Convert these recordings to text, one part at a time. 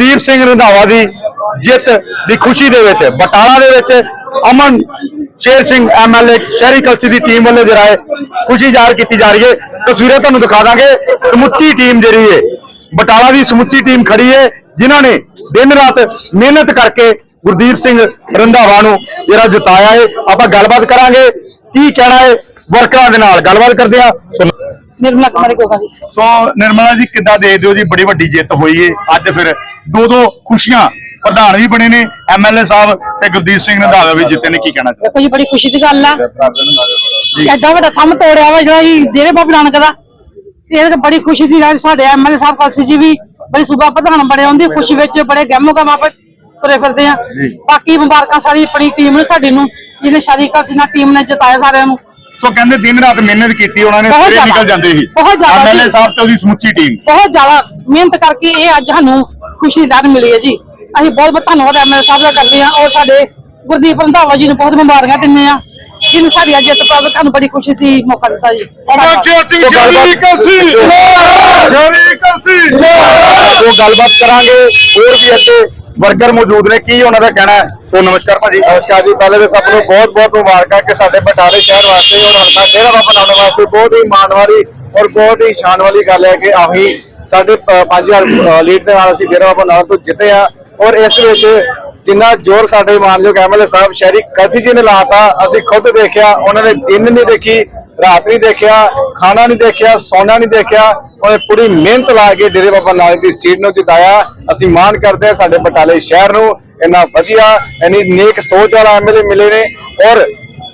ਗੁਰਦੀਪ ਸਿੰਘ ਰੰਧਾਵਾ ਦੀ ਜਿੱਤ ਦੀ ਖੁਸ਼ੀ ਦੇ ਵਿੱਚ ਬਟਾਲਾ ਦੇ ਵਿੱਚ ਅਮਨ ਸ਼ੇਰ ਸਿੰਘ ਐਮਐਲਏ ਸ਼ਹਿਰੀ ਕਲਸੀ ਦੀ ਟੀਮ ਵੱਲੋਂ ਜਿਹੜਾ ਹੈ ਖੁਸ਼ੀ ਜ਼ਾਹਰ ਕੀਤੀ ਜਾ ਰਹੀ ਹੈ। ਤਸਵੀਰਾਂ ਤੁਹਾਨੂੰ ਦਿਖਾ ਦਾਂਗੇ। ਸਮੁੱਚੀ ਟੀਮ ਜਿਹੜੀ ਹੈ ਬਟਾਲਾ ਦੀ ਸਮੁੱਚੀ ਟੀਮ ਖੜੀ ਹੈ ਜਿਨ੍ਹਾਂ ਨੇ ਦਿਨ ਰਾਤ ਮਿਹਨਤ ਕਰਕੇ ਗੁਰਦੀਪ ਸਿੰਘ ਰੰਧਾਵਾ ਨੂੰ ਜਿਹੜਾ ਜਿਤਾਇਆ ਹੈ। ਆਪਾਂ ਗੱਲਬਾਤ ਕਰਾਂਗੇ ਕੀ ਕਹਿਣਾ ਹੈ ਵਰਕਰਾਂ ਦੇ ਨਾਲ। ਗੱਲਬਾਤ ਕਰਦੇ ਆ ਨਿਰਮਲਾ ਕੁਮਾਰੀ ਕੋਗਾ ਜੀ। ਸੋ ਨਿਰਮਲਾ ਜੀ ਕਿੱਦਾਂ ਦੇਖਦੇ ਹੋ ਜੀ? ਬੜੀ ਵੱਡੀ ਜਿੱਤ ਹੋਈ ਏ ਅੱਜ ਫਿਰ ਦੋ ਦੋ ਖੁਸ਼ੀਆਂ ਪ੍ਰਧਾਨ ਵੀ ਬਣੇ ਨੇ ਐਮਐਲਏ ਸਾਹਿਬ ਤੇ ਗੁਰਦੀਪ ਸਿੰਘ ਰੰਧਾਵਾ ਵੀ ਜਿੱਤੇ ਨੇ ਕੀ ਕਹਿਣਾ ਚਾਹੁੰਦੇ ਦੇਖੋ ਜੀ ਬੜੀ ਖੁਸ਼ੀ ਦੀ ਗੱਲ ਆ। ਜੀ ਐਡਾ ਵੱਡਾ ਥੰਮ ਤੋੜਿਆ ਵਾ ਜਿਹੜਾ ਜੀ ਡੇਰੇ ਬਾਬਾ ਨਾਨਕ ਦਾ। ਇਹ ਤਾਂ ਬੜੀ ਖੁਸ਼ੀ ਦੀ ਗੱਲ ਸਾਡੇ ਐਮਐਲਏ ਸਾਹਿਬ ਕਲਸੀ ਜੀ ਵੀ ਬੜੀ ਸੂਬਾ ਪ੍ਰਧਾਨ ਬਣੇ ਉਹਦੀ ਖੁਸ਼ੀ ਵਿੱਚ ਬੜੇ ਗਹਿਮੋ ਗਮ ਆਪਾਂ ਤੁਰੇ ਫਿਰਦੇ ਆ। ਜੀ। ਬਾਕੀ ਮੁਬਾਰਕਾਂ ਸਾਰੀ ਆਪਣੀ ਟੀਮ ਨੂੰ ਸਾਡੀ ਨੂੰ ਜਿਹਨੇ ਸ਼ਾਦੀ ਕਲਸੀ ਨਾਲ ਟੀਮ ਨੇ ਜਿਤਾਇਆ ਸਾਰਿਆਂ ਨੂੰ। ਸੋ ਕਹਿੰਦੇ ਦਿਨ ਰਾਤ ਮਿਹਨਤ ਕੀਤੀ ਉਹਨਾਂ ਨੇ ਬਹੁਤ ਸਵੇਰੇ। ਨਿਕਲ ਜਾਂਦੇ ਸੀ। ਬਹੁਤ ਜ਼ਿਆਦਾ ਐਮਐਲਏ। ਸਾਹਿਬ ਤੇ ਉਹਦੀ ਸਮੁੱਚੀ ਟੀਮ। ਬਹੁਤ ਜ਼ਿਆਦਾ ਮਿਹਨਤ ਕਰਕੇ ਇਹ ਅੱਜ ਸਾਨੂੰ ਖੁਸ਼ੀ ਦੀ ਲਹਿਰ ਮਿਲੀ ਹੈ ਜੀ। ਅਸੀਂ ਬਹੁਤ ਬਹੁਤ ਧੰਨਵਾਦ ਐਮਐਲਏ ਸਾਹਿਬ ਦਾ ਕਰਦੇ ਹਾਂ ਔਰ ਸਾਡੇ ਗੁਰਦੀਪ ਰੰਧਾਵਾ ਜੀ ਨੂੰ ਬਹੁਤ ਮੁਬਾਰਕਾਂ ਦਿੰਦੇ ਆ ਜਿਹਨੂੰ ਸਾਡੀ ਅੱਜ ਜਿੱਤ ਪ੍ਰਾਪਤ ਸਾਨੂੰ ਬੜੀ ਖੁਸ਼ੀ ਦੀ ਮੌਕਾ ਦਿੱਤਾ ਜੀ। ਉਹ ਗੱਲਬਾਤ ਕਰਾਂਗੇ। ਹੋਰ ਵੀ ਇੱਥੇ ਵਰਕਰ ਮੌਜੂਦ ਨੇ। ਕੀ ਉਹਨਾਂ ਦਾ ਕਹਿਣਾ ਹੈ? ਸੋ ਨਮਸਕਾਰ ਭਾਜੀ। ਨਮਸਕਾਰ ਜੀ। ਪਹਿਲੇ ਤਾਂ ਸਭ ਨੂੰ ਬਹੁਤ ਬਹੁਤ ਮੁਬਾਰਕਾਂ ਕਿ ਸਾਡੇ ਬਟਾਲੇ ਸ਼ਹਿਰ ਵਾਸਤੇ ਔਰ ਹਲਕਾ ਡੇਰਾ ਬਾਬਾ ਨਾਨਕ ਵਾਸਤੇ ਬਹੁਤ ਹੀ ਮਾਣ ਵਾਲੀ ਔਰ ਬਹੁਤ ਹੀ ਸ਼ਾਨ ਵਾਲੀ ਗੱਲ ਹੈ ਕਿ ਆਹੀ ਸਾਡੇ 5000 ਲੀਡ ਦੇ ਨਾਲ ਅਸੀਂ ਡੇਰਾ ਬਾਬਾ ਨਾਨਕ ਤੋਂ ਜਿੱਤੇ ਆ। ਔਰ ਇਸ ਵਿੱਚ ਜਿੰਨਾ ਜ਼ੋਰ ਸਾਡੇ ਮਾਨਯੋਗ ਐਮਐਲਏ ਸਾਹਿਬ ਸ਼ਹਿਰੀ ਕਲਸੀ ਜੀ ਨੇ ਲਾਤਾ, ਅਸੀਂ ਖੁਦ ਦੇਖਿਆ, ਉਹਨਾਂ ਨੇ ਦਿਨ ਨਹੀਂ ਦੇਖੀ, ਰਾਤ ਨਹੀਂ ਦੇਖਿਆ, ਖਾਣਾ ਨਹੀਂ ਦੇਖਿਆ, ਸੌਣਾ ਨਹੀਂ ਦੇਖਿਆ। ਉਹਨੇ ਪੂਰੀ ਮਿਹਨਤ ਲਾ ਕੇ ਡੇਰੇ ਬਾਬਾ ਨਾਨਕ ਦੀ ਸੀਟ ਨੂੰ ਜਿਤਾਇਆ। ਅਸੀਂ ਮਾਣ ਕਰਦੇ ਹਾਂ ਸਾਡੇ ਬਟਾਲੇ ਸ਼ਹਿਰ ਨੂੰ, ਇੰਨਾ ਵਧੀਆ, ਇੰਨੀ ਨੇਕ ਸੋਚ ਵਾਲਾ ਐਮਐਲਏ ਮਿਲੇ ਨੇ। ਔਰ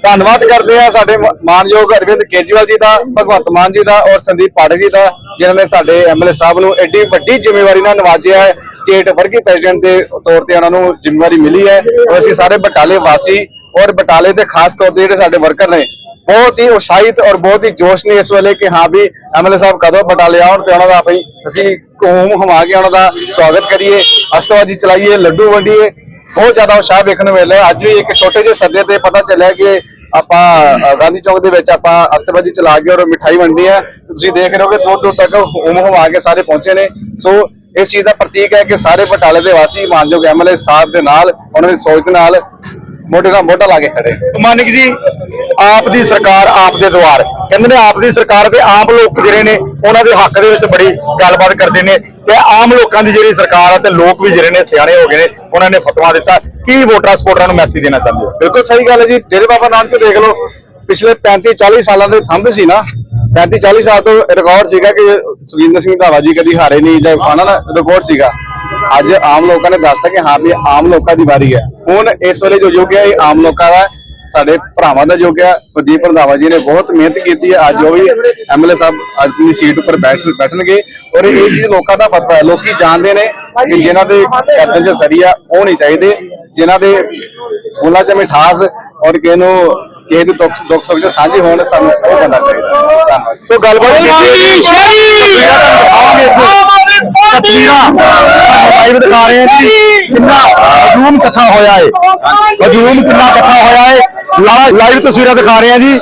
ਧੰਨਵਾਦ ਕਰਦੇ ਆ ਸਾਡੇ ਮਾਨਯੋਗ ਅਰਵਿੰਦ ਕੇਜਰੀਵਾਲ ਜੀ ਦਾ, ਭਗਵੰਤ ਮਾਨ ਜੀ ਦਾ ਔਰ ਸੰਦੀਪ ਪਾਠਕ ਜੀ ਦਾ। ਜਿਨ੍ਹਾਂ ਨੇ ਸਾਡੇ ਐਮਐਲਏ ਸਾਹਿਬ ਨੂੰ ਐਡੀ ਵੱਡੀ ਜ਼ਿੰਮੇਵਾਰੀ ਨਾਲ ਨਵਾਜਿਆ ਹੈ, ਸਟੇਟ ਵਰਗੀ ਪ੍ਰੈਜ਼ੀਡੈਂਟ ਦੇ ਤੌਰ ਤੇ ਉਹਨਾਂ ਨੂੰ ਜ਼ਿੰਮੇਵਾਰੀ ਮਿਲੀ ਹੈ ਔਰ ਅਸੀਂ ਸਾਰੇ ਬਟਾਲੇ ਵਾਸੀ ਔਰ ਬਟਾਲੇ ਦੇ ਖਾਸ ਤੌਰ ਤੇ ਜਿਹੜੇ ਸਾਡੇ ਵਰਕਰ ਨੇ, ਬਹੁਤ ਹੀ ਉਤਸ਼ਾਹਿਤ ਔਰ ਬਹੁਤ ਹੀ ਜੋਸ਼ ਨੇ ਇਸ ਵੇਲੇ ਕਿ ਹਾਂ ਵੀ ਐਮਐਲਏ ਸਾਹਿਬ ਕਦੋਂ ਬਟਾਲੇ ਆਉਣ ਤੇ ਉਹਨਾਂ ਦਾ ਆਪਣੀ ਅਸੀਂ ਘੂਮ ਹਮਾ ਕੇ ਉਹਨਾਂ ਦਾ ਸਵਾਗਤ ਕਰੀਏ। ਅਸ਼ਤਵਾਜੀ ਚਲਾਈਏ, ਲੱਡੂ ਵੰਡੀਏ, ਬਹੁਤ ਜ਼ਿਆਦਾ ਉਤਸ਼ਾਹ ਵੇਖਣ ਨੂੰ ਮਿਲ ਰਿਹਾ ਅੱਜ ਵੀ ਇੱਕ ਛੋਟੇ ਜਿਹੇ ਸੱਦੇ ਤੇ ਪਤਾ ਚੱਲਿਆ ਕਿ ਆਪਾਂ ਗਾਂਧੀ ਚੌਕ ਦੇ ਵਿੱਚ ਆਪਾਂ ਅਸ਼ਤਵਾਜੀ ਚਲਾ ਕੇ ਔਰ ਮਿਠਾਈ ਵੰਡੀ ਹੈ। ਤੁਸੀਂ ਦੇਖ ਰਹੇ ਹੋ ਕਿ ਦੂਰ ਦੂਰ ਤੱਕ ਹੋਮ ਹਮਾ ਕੇ ਸਾਰੇ ਪਹੁੰਚੇ ਨੇ। ਸੋ, ਇਸ ਚੀਜ਼ ਦਾ ਪ੍ਰਤੀਕ ਹੈ ਕਿ ਸਾਰੇ ਬਟਾਲੇ ਦੇ ਵਾਸੀ, ਮਾਨਯੋਗ ਐਮਐਲਏ ਸਾਹਿਬ ਦੇ ਨਾਲ, ਉਹਨਾਂ ਦੀ ਸੋਚ ਨਾਲ ਮੋਢੇ ਨਾਲ ਮੋਢਾ ਲਾ ਕੇ ਖੜੇ ਮਾਨਿਕ ਜੀ, ਆਪ ਦੀ ਸਰਕਾਰ ਆਪ ਦੇ ਦੁਆਰ। ਕਹਿੰਦੇ ਨੇ ਆਪ ਦੀ ਸਰਕਾਰ ਤੇ ਆਮ ਲੋਕ ਜਿਹੜੇ ਨੇ, ਉਹਨਾਂ ਦੇ ਹੱਕ ਦੇ ਵਿੱਚ ਬੜੀ ਗੱਲਬਾਤ ਕਰਦੇ ਨੇ। ਤੇ ਆਮ ਲੋਕਾਂ ਦੀ ਜਿਹੜੀ ਸਰਕਾਰ ਹੈ ਤੇ ਲੋਕ ਵੀ ਜਿਹੜੇ ਨੇ, ਸਿਆਣੇ ਹੋ ਗਏ ਨੇ, ਉਹਨਾਂ ਨੇ ਫਤਵਾ ਦਿੱਤਾ। ਕੀ ਵੋਟਰਾਂ ਸਪੋਰਟਰਾਂ ਨੂੰ ਮੈਸੇਜ ਦੇਣਾ ਚਾਹੁੰਦੇ ਹੋ? ਬਿਲਕੁਲ ਸਹੀ ਗੱਲ ਹੈ ਜੀ। ਡੇਰੇ ਬਾਬਾ ਨਾਨਕ ਤੋਂ ਦੇਖ ਲਓ, ਪਿਛਲੇ 35 40 ਸਾਲਾਂ ਦੇ ਥੰਬ ਸੀ ਨਾ। 35 40 ਸਾਲ ਤੋਂ ਰਿਕਾਰਡ ਸੀਗਾ ਕਿ ਸੁਖਿੰਦਰ ਸਿੰਘ ਧਾਵਾ ਜੀ ਕਦੀ ਹਾਰੇ ਨਹੀਂ ਜਾਂ ਆਣਾ ਨਾ ਰਿਕਾਰਡ ਸੀਗਾ। ਅੱਜ ਆਮ ਲੋਕਾਂ ਨੇ ਦੱਸਤਾ ਕਿ ਹਾਂ ਵੀ ਆਮ ਲੋਕਾਂ ਦੀ ਵਾਰੀ ਹੈ। ਹੁਣ ਇਸ ਵੇਲੇ ਜੋ ਯੁੱਗ ਹੈ, ਇਹ ਆਮ ਲੋਕਾਂ ਦਾ ਸਾਡੇ ਭਰਾਵਾਂ ਦਾ ਯੁੱਗ ਹੈ ਪ੍ਰਦੀਪ ਰੰਧਾਵਾ ਜੀ ਨੇ ਬਹੁਤ ਮਿਹਨਤ ਕੀਤੀ ਹੈ। ਅੱਜ ਉਹ ਵੀ ਐਮਐਲਏ ਸਾਹਿਬ ਅੱਜ ਆਪਣੀ ਸੀਟ ਉੱਪਰ ਬੈਠ ਬੈਠਣਗੇ। ਔਰ ਇਹ ਚੀਜ਼ ਲੋਕਾਂ ਦਾ ਫਤਵਾ ਹੈ। ਲੋਕੀ ਜਾਣਦੇ ਨੇ ਕਿ ਜਿਨ੍ਹਾਂ ਦੇ ਕੈਪਟਨ ਚ ਸਰੀਆ ਉਹ ਨਹੀਂ ਚਾਹੀਦੇ। ਜਿਨ੍ਹਾਂ ਦੇ ਉਹਨਾਂ ਚ ਮਿਠਾਸ ਔਰ ਕਿਸੇ ਨੂੰ ਕਿਸੇ ਦੇ ਦੁੱਖ ਦੁੱਖ ਸੁੱਖ ਚ ਸਾਂਝੇ ਹੋਣ ਸਾਨੂੰ ਉਹ ਬੰਦਾ ਚਾਹੀਦਾ। ਧੰਨਵਾਦ। ਸੋ ਗੱਲਬਾਤ ਕੀਤੀ ਤਸਵੀਰਾਂ ਲਾਈਵ ਦਿਖਾ ਰਹੇ ਹਾਂ ਜੀ ਕਿੰਨਾ ਹਜੂਮ ਇਕੱਠਾ ਹੋਇਆ ਹੈ ਹਜੂਮ ਕਿੰਨਾ ਇਕੱਠਾ ਹੋਇਆ ਹੈ ਲਾਈਵ ਤਸਵੀਰਾਂ ਦਿਖਾ ਰਹੇ ਹਾਂ ਜੀ।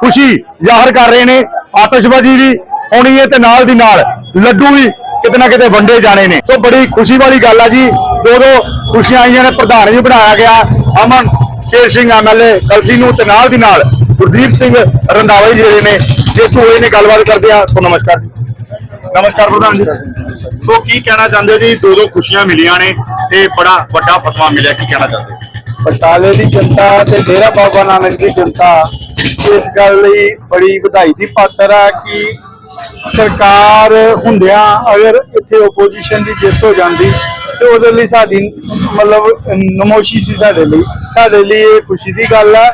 ਖੁਸ਼ੀ ਜ਼ਾਹਰ ਕਰ ਰਹੇ ਨੇ। ਆਤਿਸ਼ਬਾਜ਼ੀ ਵੀ ਹੋਣੀ ਹੈ ਤੇ ਨਾਲ ਦੀ ਨਾਲ ਲੱਡੂ ਵੀ ਕਿਤੇ ਨਾ ਕਿਤੇ ਵੰਡੇ ਜਾਣੇ ਨੇ। ਸੋ ਬੜੀ ਖੁਸ਼ੀ ਵਾਲੀ ਗੱਲ ਆ ਜੀ। ਦੋ ਦੋ ਖੁਸ਼ੀਆਂ ਆਈਆਂ ਨੇ, ਪ੍ਰਧਾਨ ਵੀ ਬਣਾਇਆ ਗਿਆ। ਅਮਨ ਸ਼ੇਰ ਸਿੰਘ ਐਮਐਲਏ ਕਲਸੀ ਨੂੰ ਤੇ ਨਾਲ ਦੀ ਨਾਲ ਗੁਰਦੀਪ ਸਿੰਘ ਰੰਧਾਵਾ ਜੀ ਜਿਹੜੇ ਨੇ, ਜੇਤੂ ਹੋਏ ਨੇ, ਗੱਲਬਾਤ ਕਰਦੇ ਆ ਸੋ ਨਮਸਕਾਰ ਨਮਸਕਾਰ ਪ੍ਰਧਾਨ ਜੀ। ਸੋ ਕੀ ਕਹਿਣਾ ਚਾਹੁੰਦੇ ਹੋ ਜੀ? ਦੋ ਦੋ ਖੁਸ਼ੀਆਂ ਮਿਲੀਆਂ ਨੇ ਤੇ ਬੜਾ ਵੱਡਾ ਫਤਵਾ ਮਿਲਿਆ, ਕੀ ਕਹਿਣਾ ਚਾਹੁੰਦੇ ਬਟਾਲੇ ਦੀ ਜਨਤਾ ਤੇ ਡੇਰਾ ਬਾਬਾ ਨਾਨਕ ਦੀ ਜਨਤਾ ਇਸ ਗੱਲ ਲਈ ਬੜੀ ਵਧਾਈ ਦੀ ਪਾਤਰ ਆ ਕਿ ਸਰਕਾਰ ਹੁੰਦਿਆਂ ਅਗਰ ਇੱਥੇ ਆਪੋਜੀਸ਼ਨ ਦੀ ਜਿੱਤ ਹੋ ਜਾਂਦੀ ਤੇ ਉਹਦੇ ਲਈ ਸਾਡੀ ਮਤਲਬ ਨਮੋਸ਼ੀ ਸੀ ਸਾਡੇ ਲਈ। ਸਾਡੇ ਲਈ ਇਹ ਖੁਸ਼ੀ ਦੀ ਗੱਲ ਆ।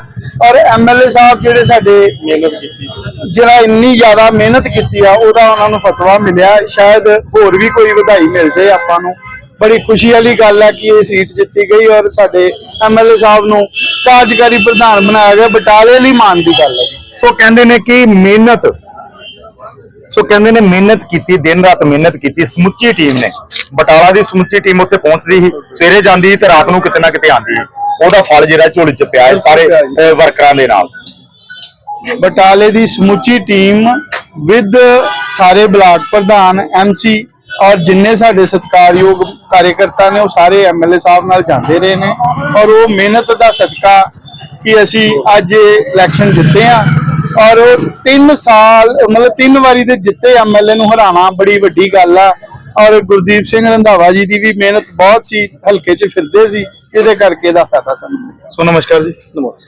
ਔਰ ਐਮਐਲਏ ਸਾਹਿਬ ਜਿਹੜੇ ਸਾਡੇ ਮਿਹਨਤ ਕੀਤੀ। ਜਿਹੜਾ ਇੰਨੀ ਜ਼ਿਆਦਾ ਮਿਹਨਤ ਕੀਤੀ ਆ ਉਹਦਾ ਉਹਨਾਂ ਨੂੰ ਫਤਵਾ ਮਿਲਿਆ। ਸ਼ਾਇਦ ਹੋਰ ਵੀ ਕੋਈ ਵਧਾਈ ਮਿਲ ਜਾਏ ਆਪਾਂ ਨੂੰ। ਬੜੀ ਖੁਸ਼ੀ ਵਾਲੀ ਗੱਲ ਹੈ ਕਿ ਇਹ ਸੀਟ ਜਿੱਤੀ ਗਈ ਔਰ ਸਾਡੇ ਐਮਐਲਏ ਸਾਹਿਬ ਨੂੰ ਕਾਰਜਕਾਰੀ ਪ੍ਰਧਾਨ ਬਣਾਇਆ ਗਿਆ ਬਟਾਲੇ ਲਈ ਮਾਣ ਦੀ ਗੱਲ ਹੈ। ਸੋ ਕਹਿੰਦੇ ਨੇ ਕਿ ਮਿਹਨਤ ਸੋ ਕਹਿੰਦੇ ਨੇ ਮਿਹਨਤ ਕੀਤੀ ਦਿਨ ਰਾਤ ਮਿਹਨਤ ਕੀਤੀ ਸਮੁੱਚੀ ਟੀਮ ਨੇ। ਬਟਾਲਾ ਦੀ ਸਮੁੱਚੀ ਟੀਮ ਉੱਥੇ ਪਹੁੰਚਦੀ ਸੀ ਸਵੇਰੇ ਜਾਂਦੀ ਤੇ ਰਾਤ ਨੂੰ ਕਿਤੇ ਨਾ ਕਿਤੇ ਆਉਂਦੀ ਸੀ। ਉਹਦਾ ਫਲ ਜਿਹੜਾ ਝੋਲੀ 'ਚ ਪਿਆ ਹੈ ਸਾਰੇ ਵਰਕਰਾਂ ਦੇ ਨਾਲ। ਬਟਾਲੇ ਦੀ ਸਮੁੱਚੀ ਟੀਮ ਵਿਦ ਸਾਰੇ ਬਲਾਕ ਪ੍ਰਧਾਨ ਐਮਸੀ ਔਰ ਜਿੰਨੇ ਸਾਡੇ ਸਤਿਕਾਰਯੋਗ ਕਾਰਜਕਰਤਾ ਨੇ ਉਹ ਸਾਰੇ ਐਮਐਲਏ ਸਾਹਿਬ ਨਾਲ ਜਾਂਦੇ ਰਹੇ ਨੇ। ਔਰ ਉਹ ਮਿਹਨਤ ਦਾ ਸਦਕਾ ਕਿ ਅਸੀਂ ਅੱਜ ਇਲੈਕਸ਼ਨ ਜਿੱਤੇ ਆ। ਔਰ ਉਹ 3 ਸਾਲ ਮਤਲਬ ਤਿੰਨ ਵਾਰੀ ਦੇ ਜਿੱਤੇ ਐਮਐਲਏ ਨੂੰ ਹਰਾਣਾ ਬੜੀ ਵੱਡੀ ਗੱਲ ਆ। ਔਰ ਗੁਰਦੀਪ ਸਿੰਘ ਰੰਧਾਵਾ ਜੀ ਦੀ ਵੀ ਮਿਹਨਤ ਬਹੁਤ ਸੀ ਹਲਕੇ 'ਚ ਫਿਰਦੇ ਸੀ। ਇਹਦੇ ਕਰਕੇ ਇਹਦਾ ਫਾਇਦਾ ਸਾਨੂੰ। ਸੋ ਨਮਸਕਾਰ ਜੀ।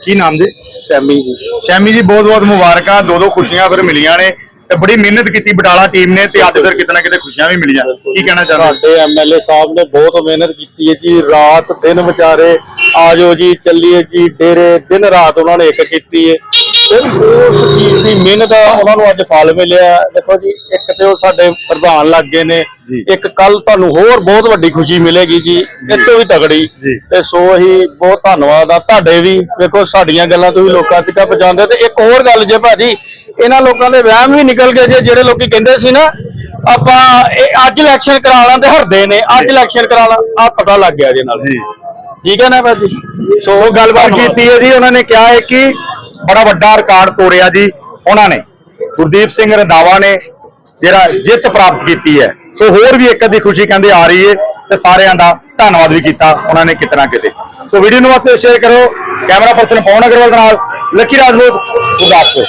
ਕੀ ਨਾਮ ਜੀ? ਸੈਮੀ ਜੀ। ਸ਼ੈਮੀ ਜੀ ਬਹੁਤ ਬਹੁਤ ਮੁਬਾਰਕਾਂ ਦੋ ਦੋ ਖੁਸ਼ੀਆਂ ਫਿਰ ਮਿਲੀਆਂ ਨੇ। ਤੇ ਬੜੀ ਮਿਹਨਤ ਕੀਤੀ, ਬਟਾਲਾ ਟੀਮ ਨੇ ਤੇ ਅੱਜ ਫਿਰ ਕਿਤੇ ਕਿਤੇ ਖੁਸ਼ੀਆਂ ਵੀ ਮਿਲੀਆਂ। ਕੀ ਕਹਿਣਾ ਚਾਹੁੰਦੇ ਸਾਡੇ ਐਮਐਲਏ ਸਾਹਿਬ ਨੇ ਬਹੁਤ ਮਿਹਨਤ ਕੀਤੀ ਹੈ ਜੀ, ਰਾਤ ਦਿਨ ਵਿਚਾਰੇ ਆਜੋ ਜੀ, ਚੱਲੀਏ ਜੀ, ਡੇਰੇ, ਦਿਨ ਰਾਤ ਉਹਨਾਂ ਨੇ ਇੱਕ ਕੀਤੀ ਹੈ। ਤੇ ਉਸ ਚੀਜ਼ ਦੀ ਮਿਹਨਤ ਦਾ ਉਹਨਾਂ ਨੂੰ ਅੱਜ ਫਲ ਮਿਲਿਆ। ਦੇਖੋ ਜੀ, ਇੱਕ ਤੇ ਉਹ ਸਾਡੇ ਪ੍ਰਧਾਨ ਲੱਗ ਗਏ ਨੇ ਇੱਕ ਕੱਲ ਤੁਹਾਨੂੰ ਹੋਰ ਬਹੁਤ ਵੱਡੀ ਖੁਸ਼ੀ ਮਿਲੇਗੀ ਜੀ ਤੋਂ ਵੀ ਤਗੜੀ। ਤੇ ਸੋ ਹੀ ਬਹੁਤ ਧੰਨਵਾਦ ਆ। ਤੁਹਾਡੇ ਵੀ ਵੇਖੋ ਸਾਡੀਆਂ ਗੱਲਾਂ ਤੁਸੀਂ ਲੋਕਾਂ ਤੱਕ ਪਹੁੰਚਾਉਂਦੇ ਤੇ ਇੱਕ ਹੋਰ ਗੱਲ ਜੇ ਭਾਜੀ ਇਹਨਾਂ ਲੋਕਾਂ ਦੇ ਵਹਿਮ ਵੀ ਨਿਕਲ ਗਏ ਜੇ ਜਿਹੜੇ ਲੋਕੀ ਕਹਿੰਦੇ ਸੀ ਨਾ ਆਪਾਂ ਇਹ ਅੱਜ ਇਲੈਕਸ਼ਨ ਕਰਾ ਲਾਂ ਤੇ ਹਰਦੇ ਨੇ ਅੱਜ ਇਲੈਕਸ਼ਨ ਕਰਾ ਲਾਂ ਆ ਪਤਾ ਲੱਗ ਗਿਆ ਜੇ ਨਾਲ। ਜੀ। ਠੀਕ ਹੈ ਨਾ ਭਾਜੀ? ਸੋ ਗੱਲਬਾਤ ਕੀਤੀ ਹੈ ਜੀ ਉਹਨਾਂ ਨੇ ਕਿਹਾ ਹੈ ਕਿ ਬੜਾ ਵੱਡਾ ਰਿਕਾਰਡ ਤੋੜਿਆ ਜੀ ਉਹਨਾਂ ਨੇ। ਗੁਰਦੀਪ ਸਿੰਘ ਰੰਧਾਵਾ ਨੇ ਜਿਹੜਾ ਜਿੱਤ ਪ੍ਰਾਪਤ ਕੀਤੀ ਹੈ। ਸੋ ਹੋਰ ਵੀ ਇੱਕ ਅੱਧੀ ਖੁਸ਼ੀ ਕਹਿੰਦੇ ਆ ਰਹੀ ਹੈ ਤੇ ਸਾਰਿਆਂ ਦਾ ਧੰਨਵਾਦ ਵੀ ਕੀਤਾ ਉਹਨਾਂ ਨੇ ਕਿਤਨਾ ਕਿਤੇ। ਸੋ ਵੀਡੀਓ ਨੂੰ ਵਾਸਤੇ ਸ਼ੇਅਰ ਕਰੋ ਕੈਮਰਾ ਪਰਸਨ ਪਵਨ ਅਗਰਵਾਲ ਦੇ ਨਾਲ ਲੱਕੀ ਰਾਜਪੂਤ, ਗੁਰਦਾਸਪੁਰ।